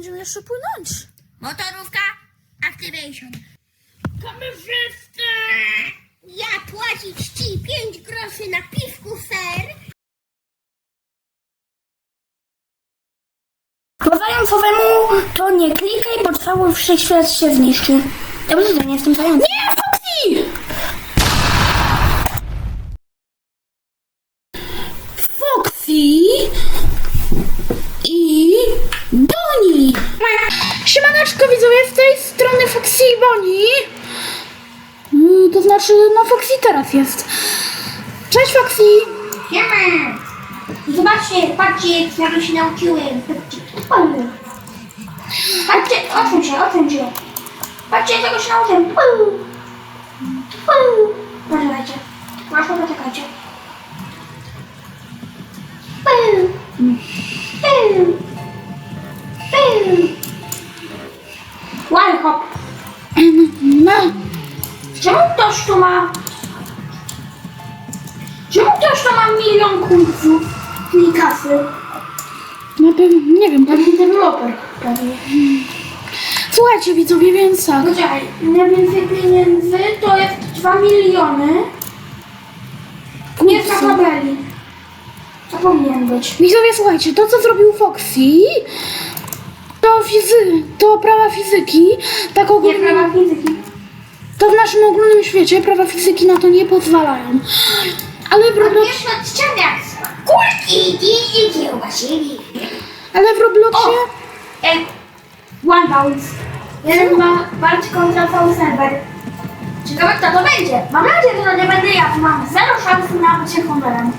będziemy jeszcze płynąć. Motorówka, activation. Kamerzysta! Ja płacić ci 5 groszy na piwku, ser. Bo zającowemu to nie klikaj, bo cały wszechświat się zniszczy. Dobrze, że nie jestem zającem. Nie, Foxy! Foxy i Bonnie. Siemaneczko widzowie, z tej strony Foxy i Bonnie. Mm, To znaczy, no Foxy teraz jest. Cześć Foxy. Siema! Zobaczcie, patrzcie, jak się nauczyłem. Patrzcie, odsuń się, odsuń się. Patrzcie, czego się nauczyłem. Tak. Poczekaj, najwięcej pieniędzy to jest 2 miliony. Nie za tabeli. To powinien być. Widzowie, słuchajcie, to co zrobił Foxy, to fizy, to prawa fizyki, tak Nie ogólnie, prawa fizyki. to w naszym ogólnym świecie prawa fizyki na to nie pozwalają. Ale w, Roblox, Wiesz od ścianek. Kulki, i kiełbasili. ale w Robloxie, E, one bounce. Jeden ma walcz kontra cały serwer. Ciekawe kto to będzie. Mam nadzieję, że to nie będę ja, bo mam zero szans na bycie homerem.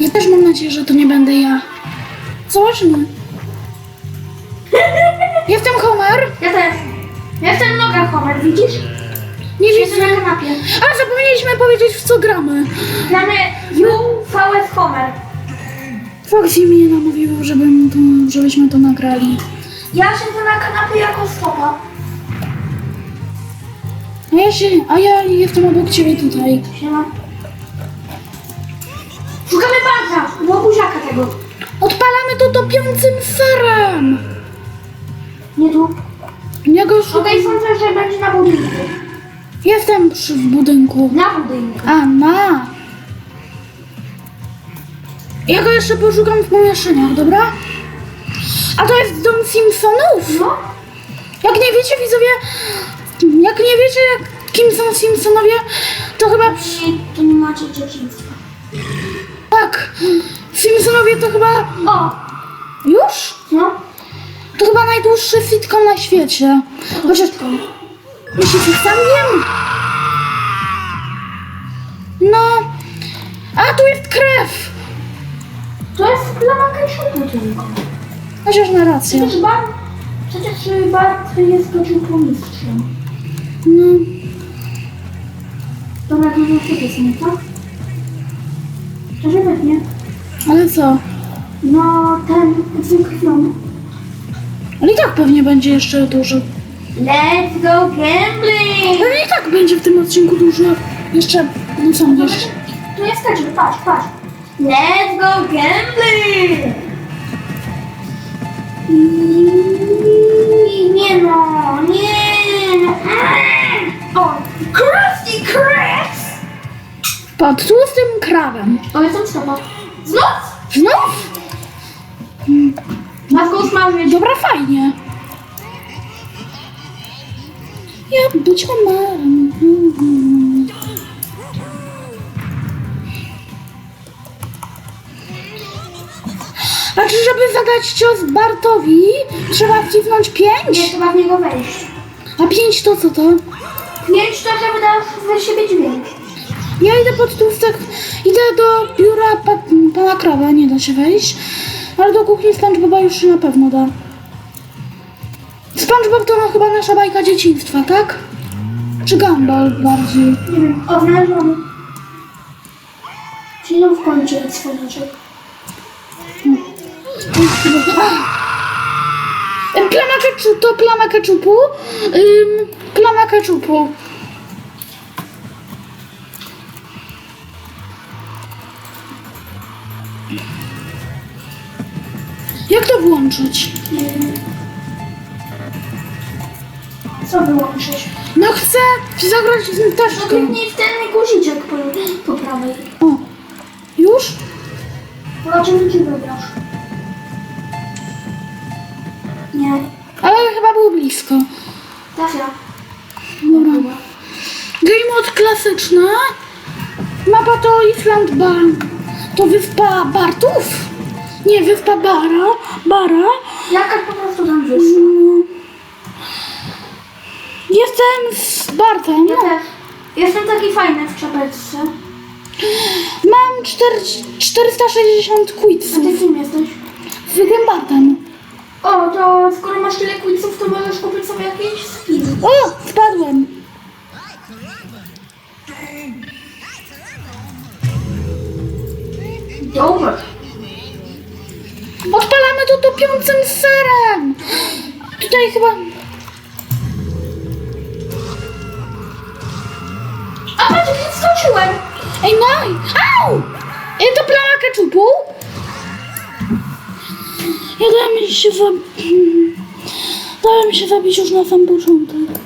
ja też mam nadzieję, że to nie będę ja. Zobaczmy. Jestem Homer. Ja też. Ja jestem noga homer, widzisz? Nie Siedzę widzę. na kanapie. A, zapomnieliśmy powiedzieć w co gramy. Gramy UVS Homer. Foxy mnie namówił, żebym to, żebyśmy to nagrali. Ja siedzę na kanapie jako stopa. A ja się, a ja jestem obok ciebie tutaj. Siema. Szukamy banka, do buziaka tego. Odpalamy to topiącym serem. Nie tu. Ja go szukam. Tutaj sądzę, że będzie na budynku. Jestem przy w budynku. Na budynku. A, na. Ja go jeszcze poszukam w pomieszczeniach, dobra? A to jest dom Simpsonów. No. Jak nie wiecie, widzowie, jak nie wiecie, jak, kim są Simpsonowie, to chyba to nie macie dzieciństwa. Tak, Simpsonowie to chyba... O! Już? No. To chyba najdłuższy sitcom na świecie. Chociaż... Myślicie, sam wiem? No... A, tu jest krew! To jest plama kajszutu tylko. Chociaż na rację. Przecież Bart... Przecież Bart jest mistrzem. No... Dobra, to już sobie są, tak? Szczerze pewnie. Ale co? No, ten z krwią. Ale i tak pewnie będzie jeszcze dużo. Let's go gambling! Ale i tak będzie w tym odcinku dużo. Jeszcze... No co jeszcze? Tu jest kaczy, patrz, patrz. Let's go gambling! I- Nie no, nie no. O, Krusty Krabs! Pod tłustym krawem. O, jestem stopa. Znów? Znów? Matko smażyć. Dobra, fajnie. Ja być homerem. Znaczy, żeby zadać cios Bartowi, trzeba wcisnąć Nie 5? trzeba w niego wejść. A 5 to co to? Pięć to, żeby dać z siebie dźwięk. Ja idę pod tłustek, idę do biura pa, pana Krawa, nie da się wejść, ale do kuchni SpongeBoba już się na pewno da. SpongeBob to no chyba nasza bajka dzieciństwa, tak? Czy Gumball bardziej? Nie wiem, odnalazłam. Przyjdą w końcu cwaniaczek. Em, Plama keczupu, to plama keczupu. Ym, plama keczupu. Jak to włączyć? Co wyłączyć? No chcę zagrać z No taszką. kliknij w ten guziczek po, po prawej. O, już? Zobaczymy, czy wygrasz. Blisko. Trafia. Dobra. Game mode klasyczna. Mapa to Island Bar. To wyspa Bartów? Nie, wyspa Bara. Bara. Jaka po prostu tam wyszła. Mm. Jestem z Bartem. Ja też. Jestem taki fajny w czapeczce. Mam 4, 460 A ty quitsów. kim jesteś? Zwykłym Bartem. O, to skoro masz tyle quiców, to możesz kupić sobie jakieś skiny. O, spadłem. Dobra. Odpalamy to topiącym serem. Tutaj chyba... A patrz, skoczyłem. Ej, no! Au! Ej, to plama keczupu? Ja dałem się za... Dałem się zabić już na sam początek.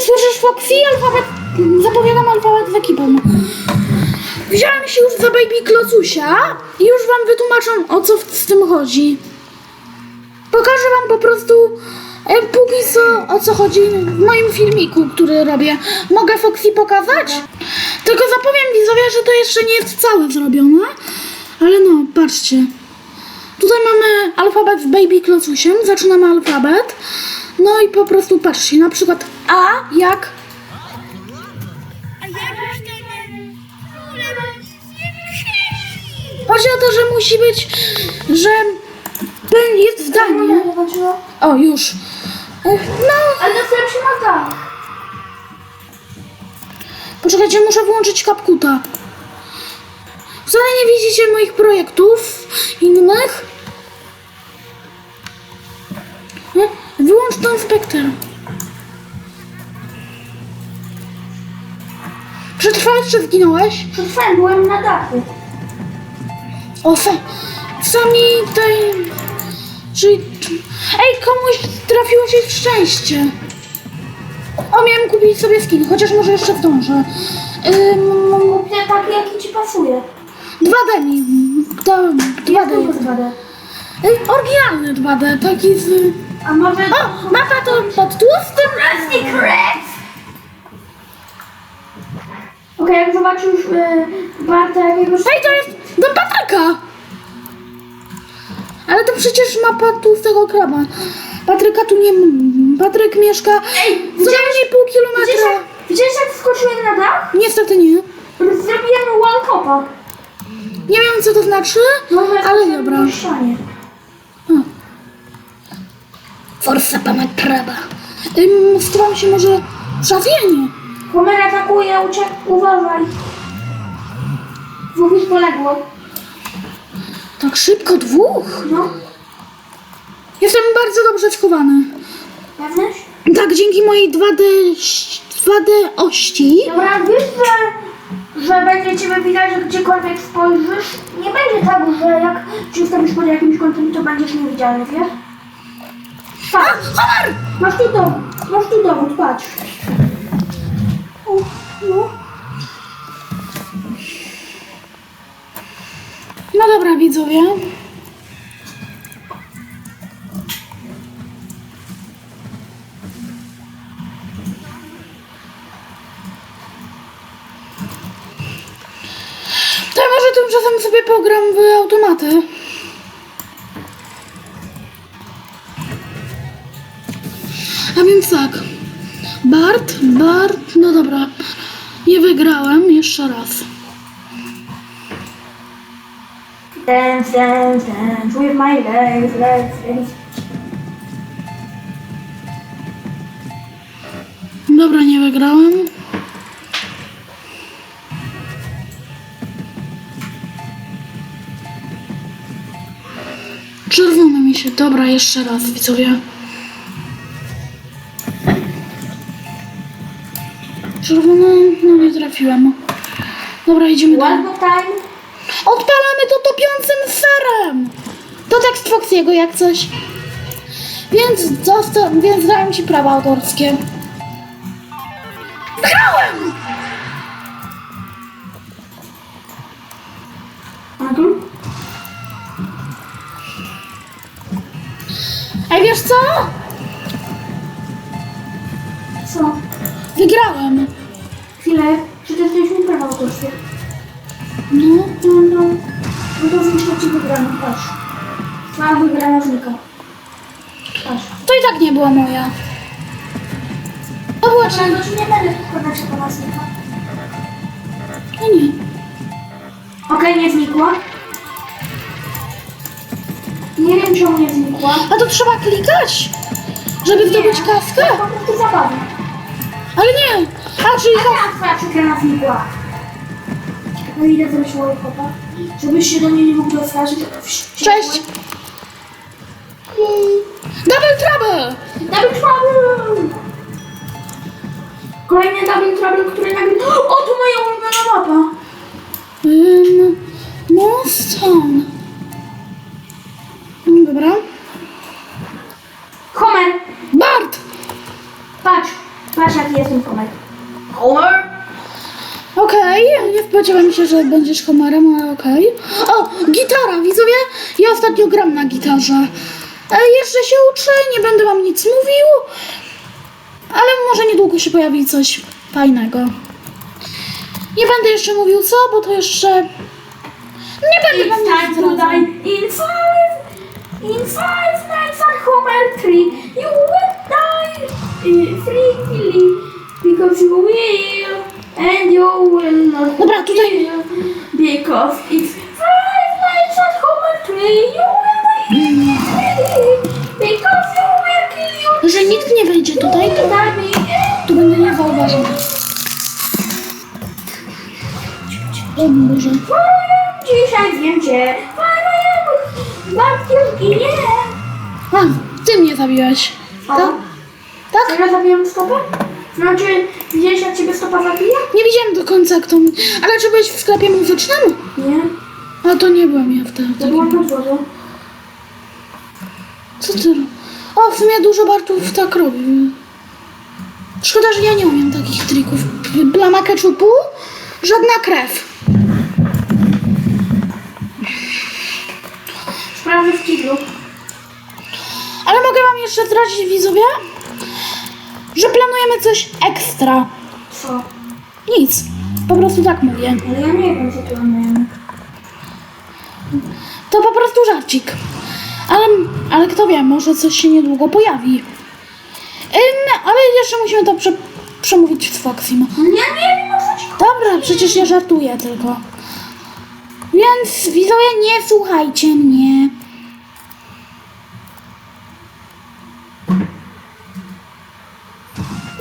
Słyszysz Foxy? Alfabet... Zapowiadam alfabet z ekipą. Wziąłem się już za Baby Klocusia i już wam wytłumaczę o co z tym chodzi. Pokażę wam po prostu e, póki co o co chodzi w moim filmiku, który robię. Mogę Foxy pokazać? Tylko zapowiem widzowie, że to jeszcze nie jest całe zrobione. Ale no, patrzcie. Tutaj mamy alfabet z Baby Klocusiem. Zaczynamy alfabet. No i po prostu patrzcie, na przykład A jak Chodzi o to, że musi być, że ten jest zdanie. O, już. No, Ale to lepszy ma poczekajcie, muszę włączyć kapkuta. Wcale nie widzicie moich projektów innych. E, Wyłącz ten spekter. Przetrwałeś czy zginąłeś? Przetrwałem, byłem na dachu. O, sa, sami tej... Czyli... Ej, komuś trafiło się szczęście. O, miałem kupić sobie skin, chociaż może jeszcze zdążę. Ym, Kupię taki, jaki ci pasuje. 2D mi. Jak 2D. to 2D? Ej, oryginalny 2D, taki z... A może... O, mapa to pod tłustym... Secret! Okej, jak zobaczysz yy, Barta jakiegoś... Ej, to jest do Patryka! Ale to przecież mapa tłustego kraba. Patryka tu nie... m- Patryk mieszka Ej, co widziałeś- najmniej pół Widzisz kilometra. jak, widziałeś jak skoczyłem na dach? Niestety nie. Zrobiłem wall. Nie wiem co to znaczy, ale dobra. Forza pana kraba. Ym, się może w szafie? Nie. Homer atakuje, uciek, uważaj. Dwóch już poległo. Tak szybko dwóch? No, Jestem bardzo dobrze schowany. pewność? Tak, dzięki mojej 2D, ś- 2D ości. Dobra, wiesz, że, że będzie ciebie widać, że gdziekolwiek spojrzysz, nie będzie tak, że jak się ustawisz pod jakimś kątem, to będziesz niewidzialny, wiesz? Tak, masz tu dowód, masz tu dowód, patrz. No. No dobra, widzowie. Tymczasem sobie pogram w automaty. A więc tak. Bart, Bart, no dobra. Nie wygrałem, jeszcze raz. Dance, dance, dance with my legs, legs, legs. Dobra, nie wygrałem. Dobra, jeszcze raz, widzowie. Czerwony, no nie trafiłem. Dobra, idziemy One dalej. more time. Odpalamy to topiącym serem! To tekst Foxiego jak coś. Więc, zosta- więc dałem ci prawa autorskie. Wygrałem! Co? Co? Wygrałem. Chwilę, przeczytaliśmy prawa autorskie. No, No, no. No to zniszczę ci wygraną, patrz. Twoja wygrana znika. Patrz. to i tak nie była moja. To była ci... Dobra, czy nie będę wkładać się po nas znika. No nie. Okej, nie znikła. Nie wiem czemu nie znikła. A to trzeba klikać, żeby zdobyć kaskę? To po prostu. Ale nie. A, czyli A to... ja twoja przegrana znikła. No idę zrobić łojokopa. Żebyś się do mnie nie mógł dostać. Cześć. Double trouble! Double trouble! Kolejny double trouble, który nagle... O, tu moja ulubiona mapa! Um, Monstone. Dobra. Homer! Bart! Patrz! Patrz jaki jestem Homer. Homer? Okej, nie spodziewałem się, że będziesz Homerem, ale okej. O, gitara, widzowie? Ja ostatnio gram na gitarze. E, jeszcze się uczę, nie będę wam nic mówił, ale może niedługo się pojawi coś fajnego. Nie będę jeszcze mówił co, bo to jeszcze... Nie będę wam time nic to zdradzał. die in five, in five nights at Homer tree. You will die uh, freely because you will, and you will not Dobra, tutaj- kill because it's five nights at Homer tree. You will die freely because you will kill you. Że nikt nie wejdzie tutaj, to, to będę nie zauważył. O Boże. Dzisiaj wiem cię, babciu ginie. A, ty mnie zabiłeś. Tak? Tak? Serio zabiłem stopę? Znaczy, widziałeś jak ciebie stopa zabija? Nie widziałem do końca kto... Ale czy byłeś w sklepie muzycznym? Nie, A to nie byłem ja wtedy. to byłam pod wodą. Co ty O, w sumie dużo Bartów tak robi. Szkoda, że ja nie umiem takich trików. Plama keczupu, żadna krew. Sprawdzę w kiblu. Ale mogę wam jeszcze zdradzić, widzowie, że planujemy coś ekstra. Co? Nic. Po prostu tak mówię. Ale ja nie wiem co planujemy. To po prostu żarcik. Ale, ale kto wie, może coś się niedługo pojawi. Ym, ale jeszcze musimy to prze, przemówić z Foxim. Ja nie wiem o co ci chodzi. Dobra, przecież ja żartuję tylko. Więc widzowie, nie słuchajcie mnie.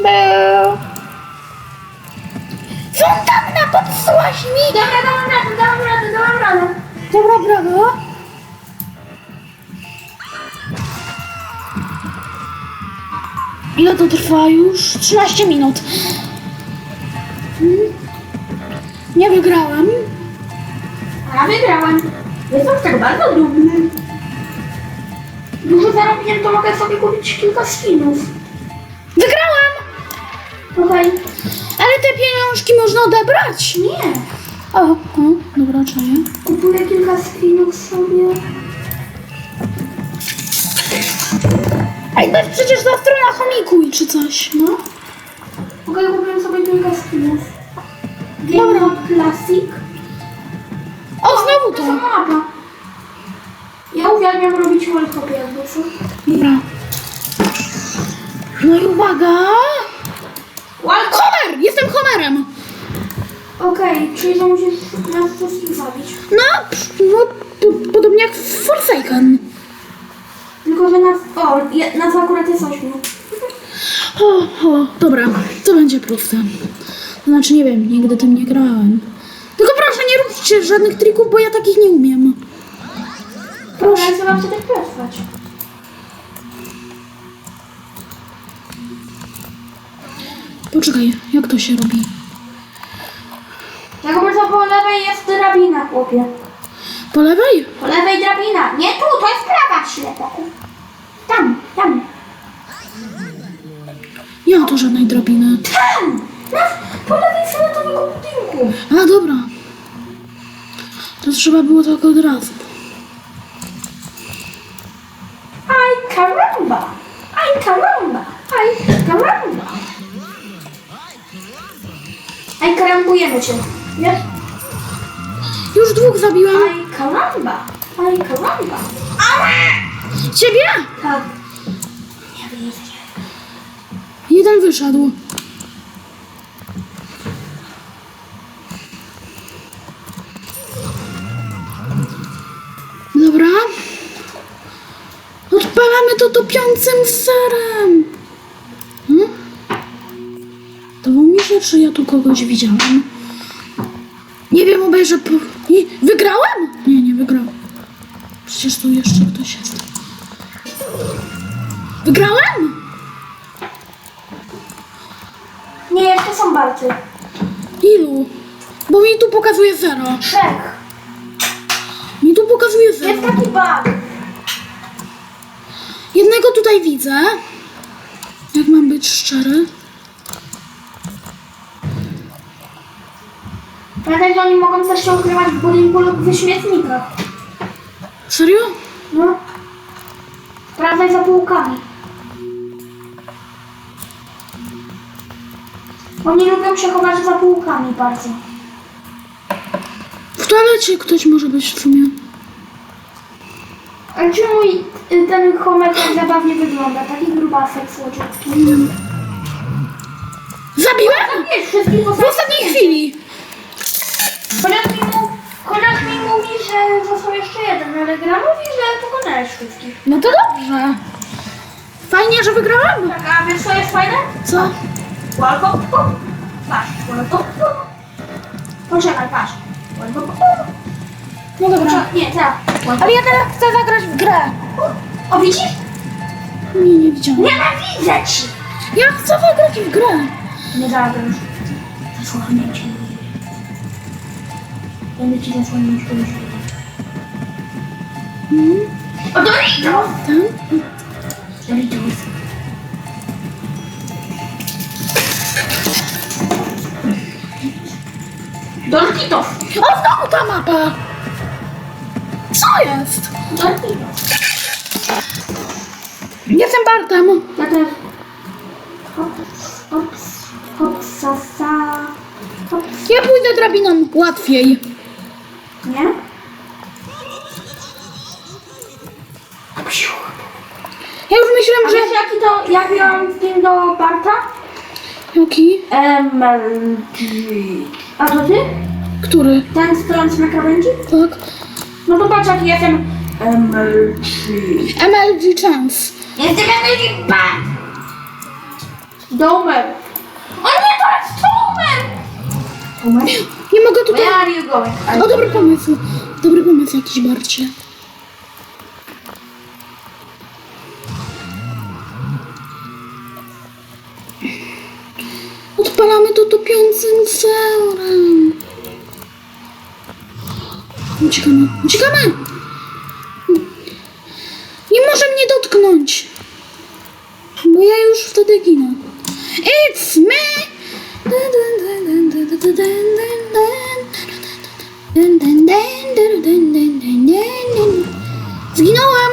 Był. Fontanna, popsułaś mi! Dobra, dałam radę, dałam radę. Dobra, brawo. Ile to trwa już? 13 minut. Hmm. Nie wygrałem. A ja wygrałem. Jestem z tego bardzo dumny. Dużo zarobiłem, to mogę sobie kupić kilka skinów. Okej. Ale te pieniążki można odebrać. Nie. O, o dobra, czaję. Kupuję kilka skinów sobie. Ej, to jest przecież ta strona chomikuj czy coś. No. Okej, kupiłem sobie kilka skinów. Dobra. Game Mode Classic. O, znowu To to. mapa. Ja uwielbiam robić wallhopy jakby co. Dobra. No i uwaga. Wallhop! Homer! Jestem Homerem. Okej, czyli że musisz nas wszystkich zabić. No, psz, no po, podobnie jak w Forsaken. Tylko, że nas... O, je, nazwa akurat jest ośmiu. O, o, dobra, to będzie proste. To znaczy, nie wiem, nigdy tym nie grałem. Tylko proszę, nie róbcie żadnych trików, bo ja takich nie umiem. Proszę, ja wam sobie przetrwać. Poczekaj, jak to się robi? Jak bardzo po lewej jest drabina, chłopie. Po lewej? Po lewej drabina. Nie tu, to jest prawa ślepaku. Tam, tam. Nie ma tu żadnej drabiny. Tam! Na, po lewej fioletowego budynku. A, dobra. To trzeba było tak od razu. Aj, karambujemy cię. Wiesz? Już dwóch zabiłam. Aj, karamba! Aj, karamba! Ała! Ciebie? Tak. Nie wyjdzie. Jeden wyszedł. Dobra. Odpalamy to topiącym serem. Czy ja tu kogoś widziałam? Nie wiem, obejrzę po... I wygrałem? Nie, nie wygrałem. Przecież tu jeszcze ktoś jest. Wygrałem? Nie, jeszcze są balty. Ilu? Bo mi tu pokazuje zero. Trzech. Mi tu pokazuje Jest zero. taki bug. Jednego tutaj widzę. Jak mam być szczery. Że oni mogą też się ukrywać w budynku lub w śmietnikach. Serio? No. Sprawdzaj za półkami. Oni lubią się chować za półkami bardzo. W toalecie ktoś może być w sumie. A czemu y, ten Homer tak zabawnie wygląda? Taki grubasek słodziutki. Zabiłem? Wiesz, wszystkich W ostatniej chwili. Chociaż mi, mu, chociaż mi mówi, że został jeszcze jeden, ale gra mówi, że pokonałeś wszystkich. No to dobrze. Fajnie, że wygrałem. Tak, a wiesz co jest fajne? Co? Łalko, Patrz, łalko, Poczekaj, patrz. Łalko, No dobra. Nie, tak. Ale ja teraz chcę zagrać w grę. O, widzisz? Nie, nie widziałem. Nienawidzę ci! Ja chcę zagrać w grę. Nie zagrasz. Zasłonię cię. Będę ci zasłonić już. Mhm. O, Doritos! Ten? Doritos. Doritos! O, znowu ta mapa. Co jest? Doritos. Jestem Bartem. Ja też. Hops, hops, hops, sa, sa. Hops. Ja pójdę drabiną łatwiej. Do Barta? Jaki? MLG. A to ty? Który? Ten stojący na krawędzi? Tak. No to patrz jaki jestem. MLG. MLG Chance. Jestem MLG Band. Domer. O nie, to jest Domer! Domer? Nie mogę tutaj... Where are you going? O, dobry pomysł. Dobry pomysł jakiś, Barcie. mamy do topiącym zeurem. Uciekamy, uciekamy! Nie może mnie dotknąć. Bo ja już wtedy ginę. It's me! Zginąłem!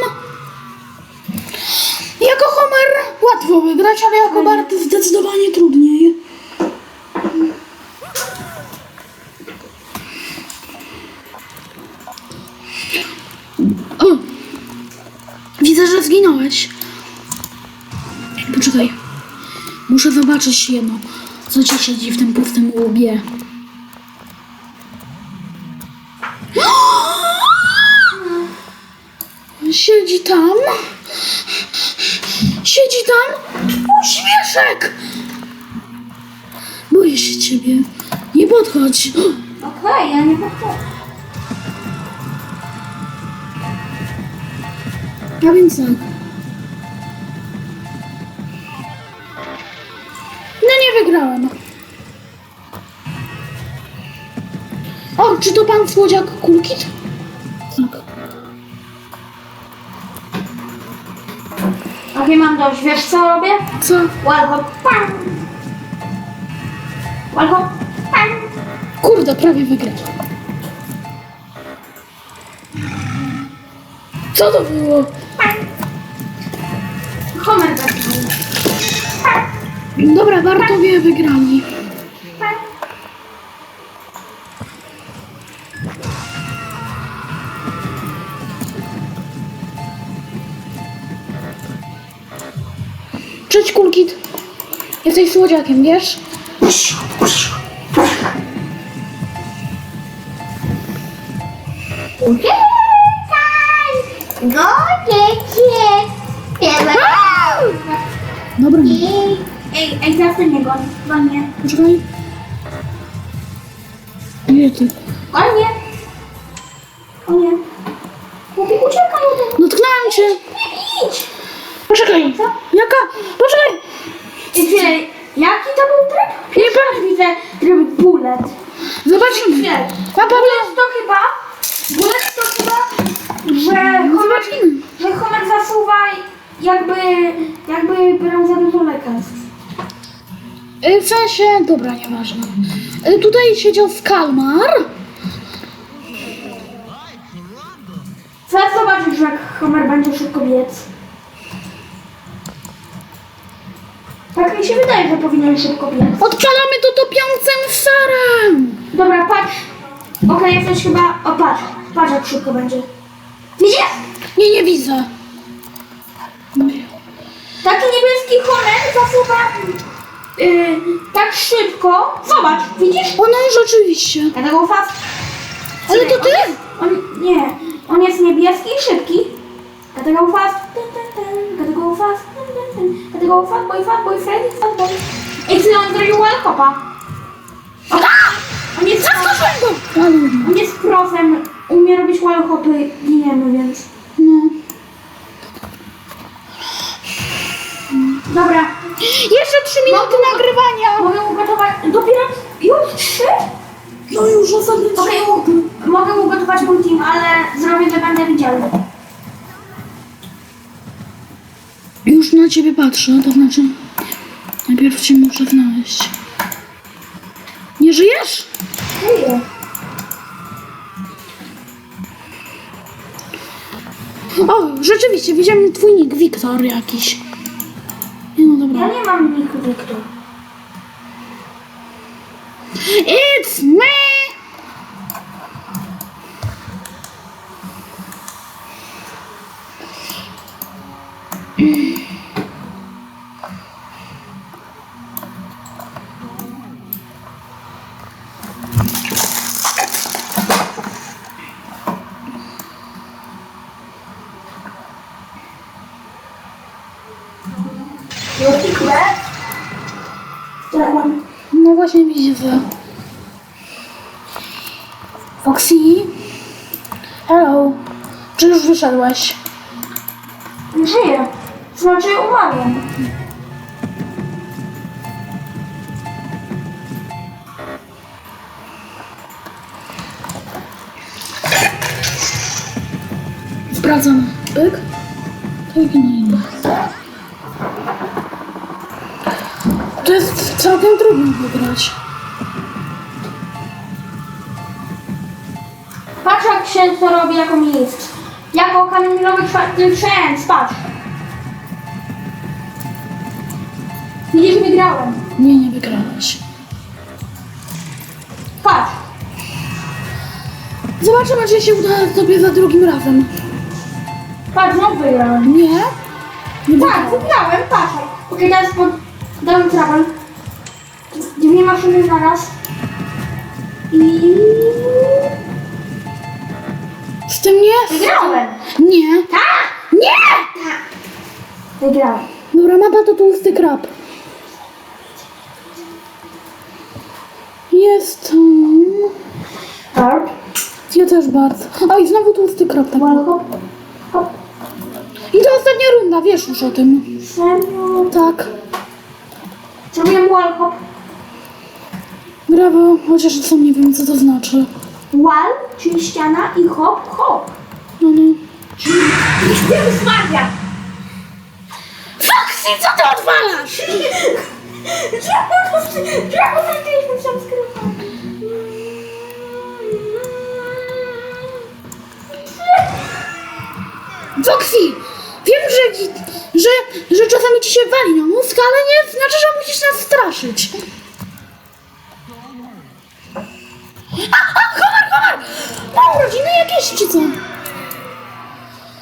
Jako Homer łatwo wygrać, ale jako Bart zdecydowanie trudniej. Zobaczyć jedno. Co ci siedzi w tym pustym łbie? siedzi tam. Siedzi tam. Uśmieszek! Boję się ciebie. Nie podchodź. Okej, ja nie podchodzę. A więc tak. Nie wygrałem. O, czy to pan słodziak Kulkit? Tak. Okej, mam dość. Wiesz co robię? Co? Ładno. Pam. Ładno. Pam. Kurde, prawie wygrałem. Co to było? Pam. Homer zaczął. Dobra, Bartowie wygrali. Cześć Kulkit. Jesteś słodziakiem, wiesz? Uciekaj! Godziecie! Dobra, Ej, ej, ej, teraz ten nie goń. Goń mnie. poczekaj. Nie ty. Goń mnie. O nie. Kupi, uciekaj ode mnie. Dotknąłem cię. Nie idź. Poczekaj. Co? Jaka? Poczekaj. Ej, chwilę, jaki to był tryb? Pierwszy raz widzę tryb bullet. Zobaczymy. Chwilę. Bullet to chyba, bullet to chyba, że Homer, że Homer zasuwa jakby, jakby brał za dużo lekarstw. Y, W sensie, dobra, nieważne. Y, Tutaj siedział Skalmar. Zaraz zobaczysz, jak Homer będzie szybko biec. Tak mi się wydaje, że powinien szybko biec. Odpalamy to topiącym sarem. Dobra, patrz. Okej, jesteś chyba... O, patrz. Patrz, jak szybko będzie. Widzisz? Nie, nie widzę. Taki niebieski Homer zasuwa yy, tak szybko. Zobacz, widzisz? O no, rzeczywiście. Dlatego fast... Ale to ty? On, nie, on jest niebieski i szybki. Dlatego fast... Ten, ten, ten. Dlatego fast... Ten, ten, ten. Dlatego fast boy, fast boy, Freddy, fast boy. Ej, chwilę, on zrobił wallcopa. O, on jest... No. On jest profem, umie robić wallhopy, giniemy, więc... no. Dobra, Jeszcze trzy minuty nagrywania. mogę ugotować... Dopiero już trzy? No już ostatnie trzy Okej, u- mogę ugotować mój team, ale zrobię, że będę widział. Już na ciebie patrzę, to znaczy najpierw cię muszę znaleźć. Nie żyjesz? Żyję. O, rzeczywiście, widziałem twój nick, Wiktor jakiś. No Ja dobra. nie mam Wiktor. It's me! Widzę. Foxy? Hello. Czy już wyszedłeś? Żyję. Znaczy umarłem. Sprawdzam. Pyk. Inne. To jest całkiem trudno wygrać. Się to robi jako mistrz. Jako kamieniowy czwarty księdz, patrz. Widzisz, wygrałem. Nie, nie wygrałeś. Patrz. Zobaczymy, czy się uda tobie za drugim razem. Patrz, znowu wygrałem. Nie? Nie Tak, wygrałem, patrz. Okej, teraz pod... dałem travel. Dwie maszyny naraz. I... Z tym nie? Wygrałem. Nie. Tak! Wygrałem. Dobra, mapa to tłusty krab. Jest... Um... Hop. Ja też bardzo. A i znowu tłusty krab. Tak. Hop. Hop. I to ostatnia runda, wiesz już o tym. Serio. Tak. Zrobiłem wall hop. Brawo, chociaż sam nie wiem, co to znaczy. Wall, czyli ściana i hop, hop. No, no. Czyli Jezus Maria. Foxy, co ty odwalasz? Czemu czemu zaczęliśmy sam skrywać? Foxy, wiem, że, że, że czasami ci się wali na mózg, ale nie znaczy, że musisz nas straszyć. A, a! Ma urodziny jakieś, czy co?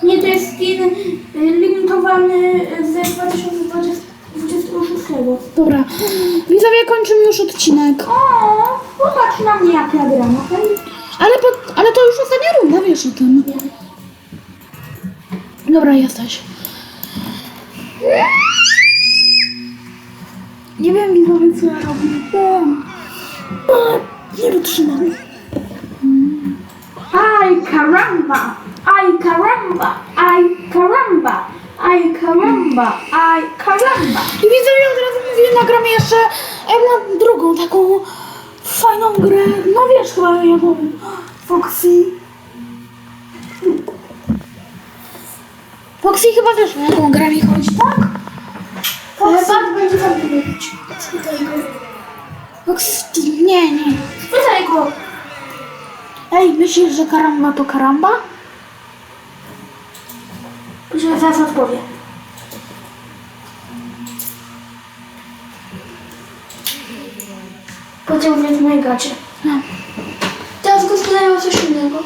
Nie, to jest skin limitowany z 2026. Dobra, widzowie, kończymy już odcinek. O, popatrz na mnie jak ja gram, okej? Ale, po, ale to już ostatnia runda, wiesz o tym. Dobra, jesteś. Nie wiem, widzowie, co ja robię. Nie wytrzymam. Aj, karamba! Aj, karamba! Aj, karamba! Aj, karamba! Aj, karamba! I widzowie, od razu mówię, nagramy jeszcze jedną drugą taką fajną grę. No wiesz chyba jaką. Foxy. Foxy chyba wiesz, o jaką grę mi chodzi, tak? Ale bardzo będzie zamknięć. Spytaj go. Foxy, nie, nie. Spytaj go. Ej, myślisz, że karamba to karamba? Że zaraz odpowie. Powiedział, że jest moje gacie. No. Teraz go spytają o coś innego.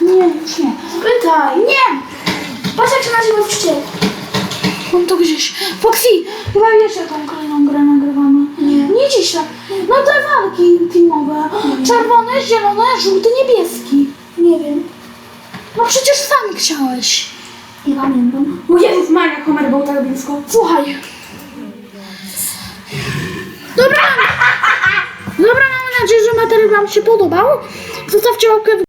Nie, już nie. Spytaj. Nie! Patrz jak się nazywa wściek. On to gdzieś. Foxy, chyba wiesz jaką kolejną grę nagrywamy. Nie. Dzisiaj. No te walki teamowe. Czerwony, zielony, żółty, niebieski. Nie wiem. No przecież sam chciałeś. Nie pamiętam. O Jezus Maria, Homer był tak blisko. Słuchaj. Dobra. Dobra, mam nadzieję, że materiał Wam się podobał. Zostawcie łapkę w